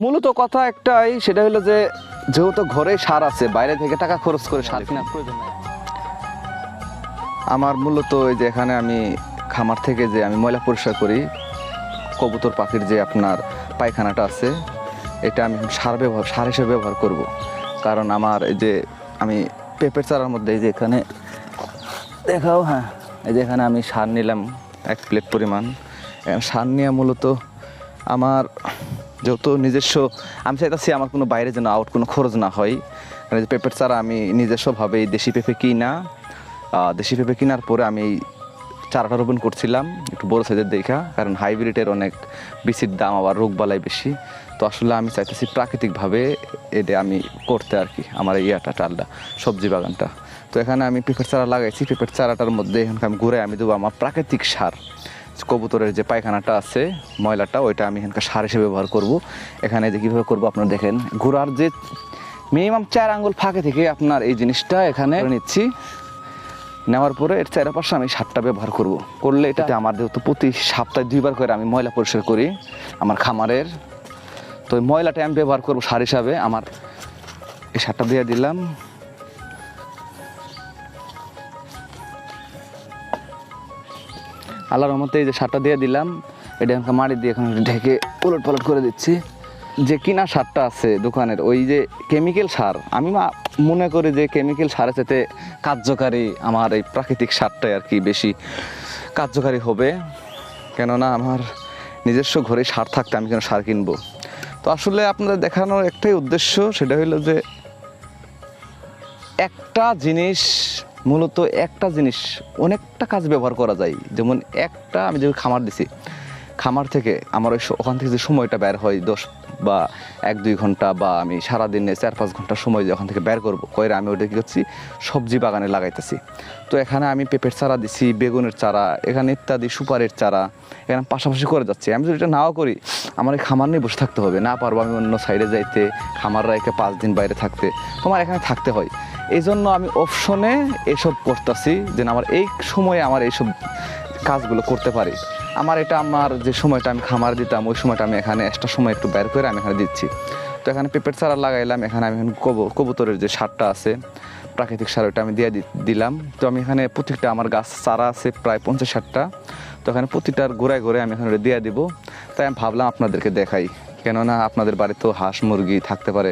মূলত কথা একটাই, সেটা হলো যে যেহেতু ঘরে সার আছে, বাইরে থেকে টাকা খরচ করে সার কেনার প্রয়োজন আমার মূলত ওই যে এখানে আমি খামার থেকে যে আমি ময়লা পরিষ্কার করি, কবুতর পাখির যে আপনার পায়খানাটা আছে, এটা আমি সার ব্যবহার, সার হিসেবে ব্যবহার করব। কারণ আমার এই যে আমি পেঁপের চারার মধ্যে এই যে এখানে, দেখাও হ্যাঁ এই যে এখানে আমি সার নিলাম এক প্লেট পরিমাণ। সার নিয়ে মূলত আমার যেহেতু নিজস্ব, আমি চাইতেছি আমার কোনো বাইরে যেন আউট কোনো খরচ না হয়। কারণ পেঁপের চারা আমি নিজস্বভাবে দেশি পেঁপে কিনা দেশি পেঁপে কেনার পরে আমি চারাটা রোপণ করছিলাম, একটু বড় সাইজের দেখা, কারণ হাইব্রিডের অনেক বিচির দাম, আবার রোগবালাই বেশি। তো আসলে আমি চাইতেছি প্রাকৃতিকভাবে এটা আমি করতে আর কি, আমার ইয়াটা টালটা সবজি বাগানটা। তো এখানে আমি পেঁপের চারা লাগাইছি পেঁপের চারাটার মধ্যে এখানকে আমি ঘুরে আমি দেবো আমার প্রাকৃতিক সার। কবুতরের যে পায়খানাটা আছে, ময়লাটা, ওইটা আমি এখানকার সার হিসেবে ব্যবহার করব। এখানে যে কীভাবে করব আপনারা দেখেন ঘোরার যে মিনিমাম চার আঙ্গুল ফাঁকে থেকে আপনার এই জিনিসটা এখানে নিচ্ছি। নেওয়ার পরে এর চারপাশে আমি সারটা ব্যবহার করব। করলে এটাতে আমার যেহেতু প্রতি সপ্তাহে দুইবার করে আমি ময়লা পরিষ্কার করি, আমার খামারের। তো ময়লাটা আমি ব্যবহার করব সার হিসাবে, আমার এই সারটা দিয়ে দিলাম। আল্লাহর রহমতে এই যে সারটা দিয়ে দিলাম। এটা এখন মাটি দিয়ে এখন ঢেকে উলট পালট করে দিচ্ছি। যে কিনা সারটা আছে দোকানের, ওই যে কেমিক্যাল সার, আমি মনে করি যে কেমিক্যাল সারের সাথে কার্যকারী আমার এই প্রাকৃতিক সারটাই আর কি বেশি কার্যকারী হবে। কেননা আমার নিজস্ব ঘরে সার থাকতে আমি কেন সার কিনবো? তো আসলে আপনাদের দেখানোর একটাই উদ্দেশ্য, সেটা হলো যে একটা জিনিস মূলত একটা জিনিস অনেকটা কাজ ব্যবহার করা যায়। যেমন একটা আমি যেমন খামার দিছি, খামার থেকে আমার ওই ওখান থেকে যে সময়টা বের হয় দশ বা এক, দুই ঘণ্টা বা আমি সারাদিনে চার, পাঁচ ঘণ্টা সময় যে ওখান থেকে বের করব, কইরা আমি ওটা কী করছি? সবজি বাগানে লাগাইতেছি। তো এখানে আমি পেঁপের চারা দিছি, বেগুনের চারা, এখানে ইত্যাদি, সুপারের চারা, এখানে পাশাপাশি করে যাচ্ছি। আমি যদি এটা নাও করি, আমার এই খামার নিয়ে বসে থাকতে হবে। না পারব আমি অন্য সাইডে যাইতে, খামাররা একে পাঁচ দিন বাইরে থাকতে। তোমার এখানে থাকতে হয়। এই জন্য আমি অপশনে এসব করতেছি যে আমার এই সময়ে আমার এইসব কাজগুলো করতে পারি। আমার এটা, আমার যে সময়টা আমি খামার দিতাম, ওই সময়টা আমি এখানে এক্সট্রা সময় একটু বের করে আমি এখানে দিচ্ছি। তো এখানে পেঁপের চারা লাগাইলাম, এখানে আমি এখন কব- কবুতরের যে সারটা আছে, প্রাকৃতিক সার ওটা আমি দিয়ে দিলাম। তো আমি এখানে প্রত্যেকটা আমার গাছ চারা আছে প্রায় পঞ্চাশ ষাটটা। তো এখানে প্রতিটার গোড়ায় গোড়ায় আমি এখানে দিয়ে দিব। তাই আমি ভাবলাম আপনাদেরকে দেখাই। কেননা আপনাদের বাড়িতেও হাঁস মুরগি থাকতে পারে।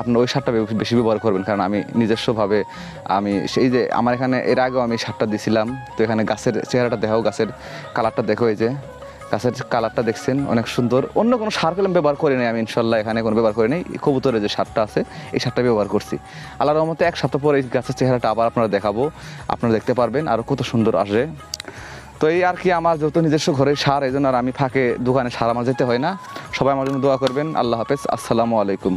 আপনার ওই সারটা বেশি ব্যবহার করবেন, কারণ আমি নিজস্বভাবে আমি সেই যে আমার এখানে, এর আগেও আমি সারটা দিছিলাম। তো এখানে গাছের চেহারাটা দেখাও, গাছের কালারটা দেখো এই যে। গাছের কালারটা দেখছেন, অনেক সুন্দর। অন্য কোনো সার কলম ব্যবহার করি নাই আমি, ইনশাল্লাহ এখানে কোনো ব্যবহার করি নাই। কবুতরের যে সারটা আছে, এই সারটা ব্যবহার করছি। আল্লাহ রহমতে এক সপ্তাহ পরে এই গাছের চেহারাটা আবার আপনারা দেখাবো। আপনারা দেখতে পারবেন আরও কত সুন্দর আসে তো এই আর কি আমার যত নিজস্ব ঘরে সার, এই জন্য আর আমি ফাঁকে দোকানে সার আমার যেতে হয় না। সবাই আমার জন্য দোয়া করবেন। আল্লাহ হাফেজ। আসসালামু আলাইকুম।